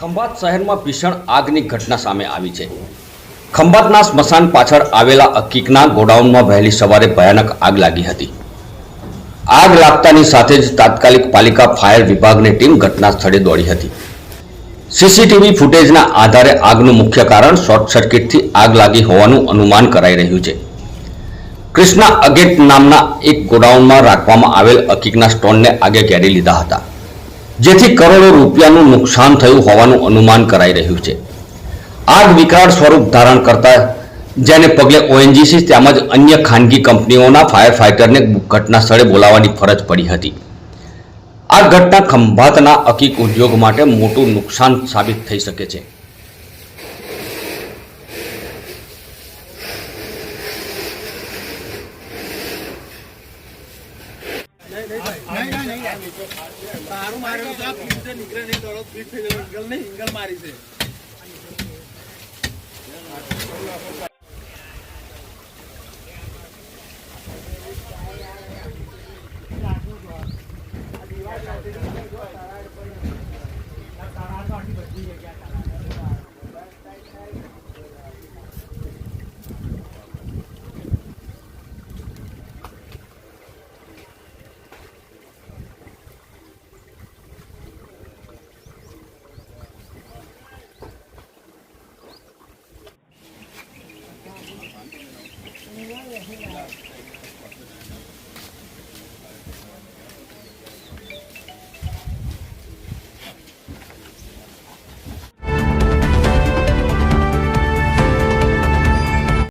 ખંભાત શહેરમાં ભીષણ આગની ઘટના સામે આવી છે. ખંભાતના સ્મશાન પાછળ આવેલા અકીકના ગોડાઉનમાં વહેલી સવારે ભયાનક આગ લાગી હતી. આગ લાગતાની સાથે જ તાત્કાલિક પાલિકા, ફાયર વિભાગની ટીમ ઘટના સ્થળે દોડી હતી. સીસીટીવી ફૂટેજના આધારે આગનું મુખ્ય કારણ શોર્ટ સર્કિટથી આગ લાગી હોવાનું અનુમાન કરાઈ રહ્યું છે. કૃષ્ણા અગેટ નામના એક ગોડાઉનમાં રાખવામાં આવેલ અકીકના સ્ટોનને આગે ઘેરી લીધા હતા. જેથી કરોડો રૂપિયાનું નુકસાન થયું હોવાનું અનુમાન કરાઈ રહ્યું છે. આગ વિકરાળ સ્વરૂપ ધારણ કરતા જેને પગલે ઓએનજીસી તેમજ અન્ય ખાનગી કંપનીઓના ફાયર ફાઇટરને ઘટના સ્થળે બોલાવવાની ફરજ પડી હતી. આ ઘટના ખંભાતના અકીક ઉદ્યોગ માટે મોટું નુકસાન સાબિત થઈ શકે છે. નીકળે નહીં દોડો ફીટ થઈ ગયો નહીં એંગલ મારી છે તારા તો આટલી બધી જગ્યા તારા 你要也是来。